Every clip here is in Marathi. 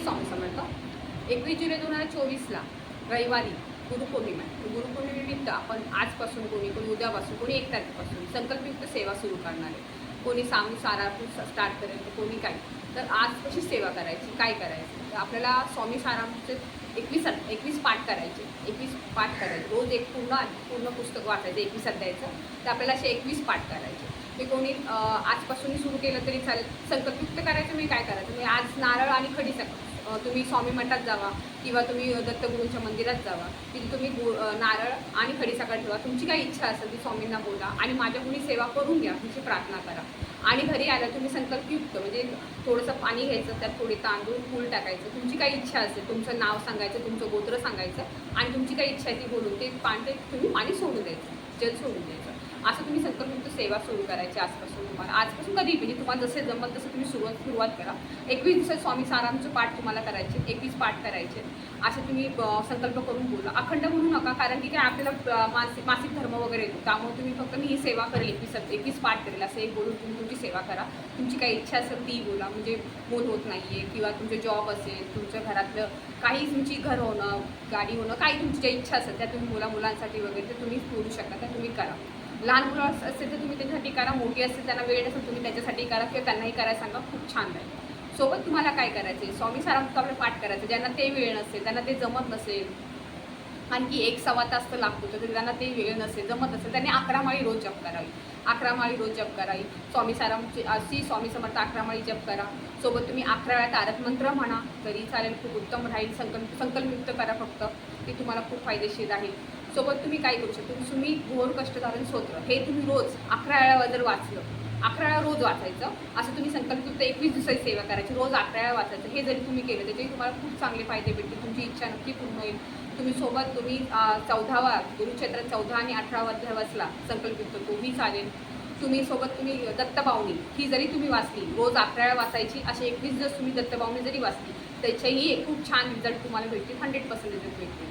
श्री स्वामी समर्थ एकवीस जुलै दोन हजार चोवीसला रविवारी गुरुपौर्णिमा आहे. गुरुपौर्णिमेनिमित्त आपण आजपासून कोणी कोणी उद्यापासून कोणी एक तारखेपासून संकल्पयुक्त सेवा सुरू करणार आहे. कोणी सांगू सारातून स्टार्ट करेल तर कोणी काय तर आज कशी सेवा करायची काय करायचं? तर आपल्याला स्वामी सारांचे एकवीस एकवीस पाठ करायचे. एकवीस पाठ करायचे. रोज एक पूर्ण पूर्ण पुस्तक वाचायचं एकवीस अध्यायचं. तर आपल्याला असे एकवीस पाठ करायचे. ते कोणी आजपासूनही सुरू केलं तरी चालेल. संकल्पयुक्त करायचं मी काय करायचं? मी आज नारळ आणि खडी सक तुम्ही स्वामी मठात जावा किंवा तुम्ही दत्तगुरूंच्या मंदिरात जावा. तिथे तुम्ही गु नारळ आणि खडी सकाळ ठेवा. तुमची काही इच्छा असेल ती स्वामींना बोला आणि माझ्या कुणी सेवा करून घ्या. तुमची प्रार्थना करा. आणि घरी आल्या तुम्ही संकल्पयुक्त म्हणजे थोडंसं पाणी घ्यायचं त्यात थोडे तांदूळ फूल टाकायचं. तुमची काही इच्छा असेल तुमचं नाव सांगायचं तुमचं गोत्र सांगायचं आणि तुमची काही इच्छा आहे ती बोलून ते पाणी ते तुम्ही पाणी सोडून द्यायचं. जल सोडून द्यायचं. असं तुम्ही संकल्पयुक्त सेवा सुरू करायची आजपासून तुम्हाला. आजपासून कधी म्हणजे तुम्हाला जसे जमल तसं तुम्ही सुरुवात सुरुवात करा. एकवीस दिवसात स्वामी सारांचं पाठ तुम्हाला करायचे एकवीस पाठ करायचे. असे तुम्ही संकल्प करून बोला. अखंड म्हणू नका कारण की काय आपल्याला मासिक मासिक धर्म वगैरे येतो. त्यामुळे तुम्ही फक्त मी ही सेवा करेल एकवीस एकवीस पाठ करेल. असं एक बोलून तुम्ही तुमची सेवा करा. तुमची काही इच्छा असेल ती बोला. म्हणजे बोल होत नाही आहे किंवा तुमचे जॉब असेल तुमच्या घरातलं काही तुमची घर होणं गाडी होणं काही तुमची ज्या इच्छा असेल त्या तुम्ही मुला मुलांसाठी वगैरे ते तुम्ही बोलू शकता त्या तुम्ही करा. लहान मुलं अस- असेल तर तुम्ही त्याच्यासाठी करा. मोठी असेल त्यांना वेळ नसेल तुम्ही त्याच्यासाठी करा किंवा त्यांनाही करायला सांगा. खूप छान राहील सोबत तुम्हाला काय करायचं आहे स्वामी सारांचं आपलं पाठ करायचं ज्यांना ते वेळ नसेल त्यांना ते जमत नसेल आणखी एक सव्वा तास तर लागतो तर त्यांना ते वेळ नसेल जमत नसेल त्यांनी अकरा माळी रोज जप करावी. अकरा माळी रोज जप करावी. स्वामी सारांची अशी स्वामी समर्थ अकरा माळी जप करा. सोबत तुम्ही अकरा वेळा तारक मंत्र म्हणा तरी चालेल खूप उत्तम राहील. संकल्प संकल्पयुक्त करा फक्त. ते तुम्हाला खूप फायदेशीर राहील. सोबत तुम्ही काय करू शकता? तुम्ही घोर कष्टधारण स्तोत्र हे तुम्ही रोज अकरा वेळा जर वाचलं अकरा वेळा रोज वाचायचं असं तुम्ही संकल्प संकल्पयुक्त एकवीस दिवसाची सेवा करायची रोज अकरा वेळा वाचायचं हे जरी तुम्ही केलं त्याचे तुम्हाला खूप चांगले फायदे भेटतील. तुमची इच्छा नक्की पूर्ण होईल. तुम्ही सोबत तुम्ही चौदावा गुरुक्षेत्रात चौदा आणि अठरावा अध्याय वाचला संकल्पयुक्त तोही चालेल. तुम्ही सोबत तुम्ही दत्तबावणी ही जरी तुम्ही वाचली रोज अकरा वेळा वाचायची असे एकवीस दिवस तुम्ही दत्तबावणी जरी वाचली त्याच्याही खूप छान रिझल्ट तुम्हाला भेटतील हंड्रेड पर्सेंट रिझल्ट भेटतील.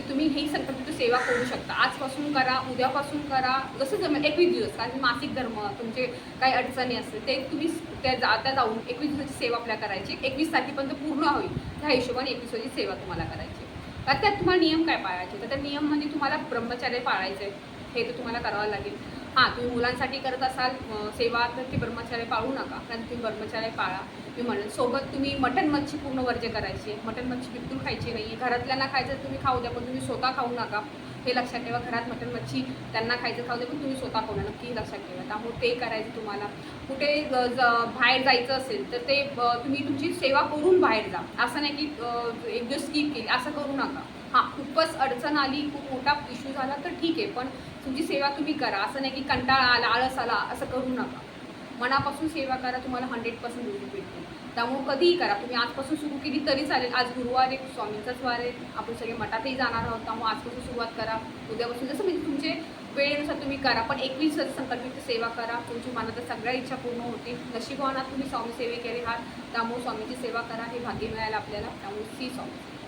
की तुम्ही ही संकल्पित सेवा करू शकता. आजपासून करा उद्यापासून करा. जसं जमेल एकवीस दिवस कारण मासिक धर्म तुमचे काही अडचणी असतील ते तुम्ही त्या जाता जाऊन एकवीस दिवसाची सेवा आपल्या करायची. एकवीस तारखेपर्यंत पूर्ण होईल. त्या हिशोबाने एकवीस दिवसाची सेवा तुम्हाला करायची. तर त्यात तुम्हाला नियम काय पाळायचे? तर त्या नियम म्हणजे तुम्हाला ब्रह्मचार्य पाळायचं आहे हे तर तुम्हाला करावं लागेल. हां तुम्ही मुलांसाठी करत असाल सेवा तर ते ब्रह्मचार्य पाळू नका कारण तुम्ही ब्रह्मचार्य पाळा मी म्हणेन. सोबत तुम्ही मटण मच्छी पूर्ण वर्ज्य करायची आहे मटण मच्छी बिलकुल खायची नाही आहे घरातल्यांना खायचं तुम्ही खाऊ द्या पण तुम्ही स्वतः खाऊ नका. हे लक्षात ठेवा घरात मटन मच्छी त्यांना खायचं खाऊ द्या पण तुम्ही स्वतः खाऊ नक्की लक्षात ठेवा. त्यामुळे ते करायचं तुम्हाला. कुठे ज- बाहेर जायचं असेल तर ते तुम्ही तुमची सेवा करून बाहेर जा. असं नाही की एक दिवस स्किप केली असं करू नका. हां खूपच अडचण आली खूप मोठा इश्यू झाला तर ठीक आहे. पण तुमची सेवा तुम्ही करा. असं नाही की कंटाळा आला आळस आला असं करू नका. मनापासून सेवा करा तुम्हाला हंड्रेड पर्सेंट रिझल्ट भेटतील. त्यामुळे कधीही करा. तुम्ही आजपासून सुरू केली तरी चालेल. आज गुरुवार आहे स्वामींचाच वार आहे. आपण सगळे मठातही जाणार आहोत त्यामुळे आजपासून सुरुवात करा. उद्यापासून जसं म्हणजे तुमचे वेळेनुसार तुम्ही करा पण एकवीस संकल्पित सेवा करा. तुमची मनात सगळ्या इच्छा पूर्ण होतील. नशिबानात तुम्ही स्वामी सेवेकरी आहात. त्यामुळे स्वामीची सेवा करा. हे भाग्य मिळायला आपल्याला. त्यामुळे सी स्वामी